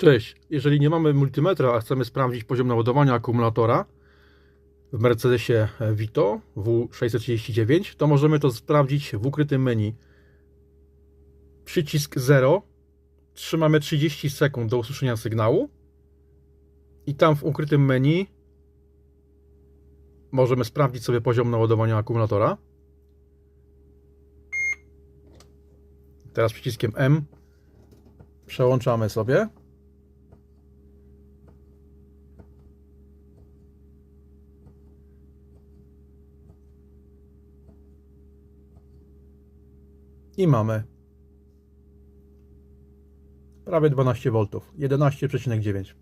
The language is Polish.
Cześć, jeżeli nie mamy multimetra, a chcemy sprawdzić poziom naładowania akumulatora w Mercedesie Vito W639, to możemy to sprawdzić w ukrytym menu. Przycisk 0, trzymamy 30 sekund do usłyszenia sygnału i tam w ukrytym menu możemy sprawdzić sobie poziom naładowania akumulatora. Teraz przyciskiem M przełączamy sobie. I mamy prawie 12 V, 11,9.